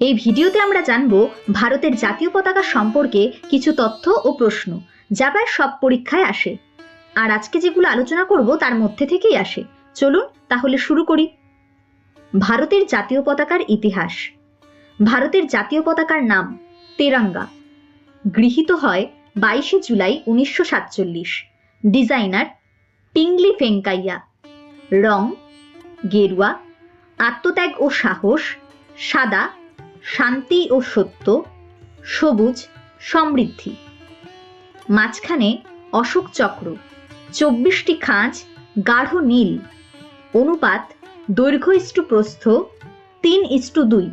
এই ভিডিওতে আমরা জানব ভারতের জাতীয় পতাকা সম্পর্কে কিছু তথ্য ও প্রশ্ন, যা প্রায় সব পরীক্ষায় আসে। আর আজকে যেগুলো আলোচনা করব তার মধ্যে থেকেই আসে। চলুন তাহলে শুরু করি। ভারতের জাতীয় পতাকার ইতিহাস। ভারতের জাতীয় পতাকার নাম তেরাঙ্গা। গৃহীত হয় বাইশে জুলাই উনিশশো সাতচল্লিশ। ডিজাইনার টিংলি ফেঙ্কাইয়া রং গেরুয়া, আত্মত্যাগ ও সাহস, সাদা শান্তি ও সত্য, সবুজ, সমৃদ্ধি। মাঝখানে অশোক চক্র, চব্বিশটি খাঁজ, গাঢ় নীল। অনুপাত দৈর্ঘ্য ইষ্টু প্রস্থ, তিন ইষ্টু দুই।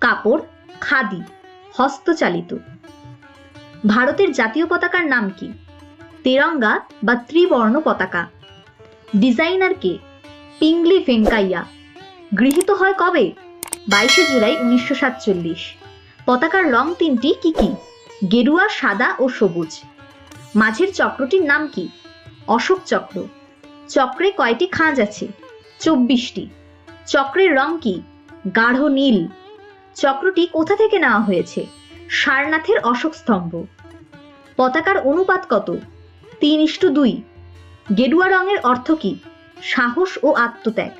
কাপড় খাদি, হস্তচালিত। ভারতের জাতীয় পতাকার নাম কি? তেরঙ্গা বা ত্রিবর্ণ পতাকা। ডিজাইনার কে? পিংলি ভেঙ্কাইয়া। গৃহীত হয় কবে? বাইশে জুলাই উনিশশো সাতচল্লিশ। পতাকার রং তিনটি কি কি? গেরুয়া, সাদা ও সবুজ। মাঝের চক্রটির নাম কি? অশোক চক্র। চক্রে কয়টি খাঁজ আছে? চব্বিশটি। চক্রের রং কি? গাঢ় নীল। চক্রটি কোথা থেকে নেওয়া হয়েছে? সারনাথের অশোক স্তম্ভ। পতাকার অনুপাত কত? তিন ইষ্টু দুই। গেরুয়া রঙের অর্থ কি? সাহস ও আত্মত্যাগ।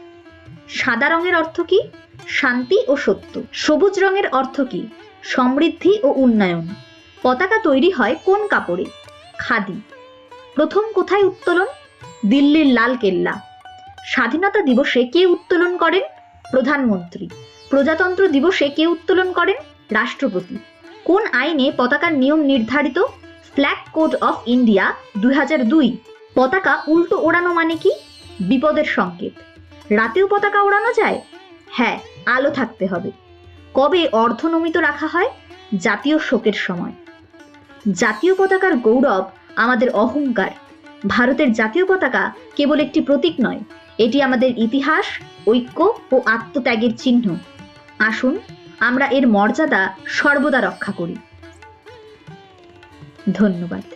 সাদা রঙের অর্থ কি? শান্তি ও সত্য। সবুজ রঙের অর্থ কি? সমৃদ্ধি ও উন্নয়ন। পতাকা তৈরি হয় কোন কাপড়ে? খাদি। প্রথম কোথায় উত্তোলন? দিল্লির লাল কেল্লা। স্বাধীনতা দিবসে কে উত্তোলন করেন? প্রধানমন্ত্রী। প্রজাতন্ত্র দিবসে কে উত্তোলন করেন? রাষ্ট্রপতি। কোন আইনে পতাকার নিয়ম নির্ধারিত? ফ্ল্যাগ কোড অফ ইন্ডিয়া দুই হাজার দুই। পতাকা উল্টো ওড়ানো মানে কি? বিপদের সংকেত। রাতেও পতাকা ওড়ানো যায়? হ্যাঁ আলো থাকতে হবে। কবে অর্ধনমিত রাখা হয়? জাতীয় শোকের সময়। জাতীয় পতাকার গৌরব আমাদের অহংকার। ভারতের জাতীয় পতাকা কেবল একটি প্রতীক নয়, এটি আমাদের ইতিহাস, ঐক্য ও আত্মত্যাগের চিহ্ন। আসুন, আমরা এর মর্যাদা সর্বদা রক্ষা করি। ধন্যবাদ।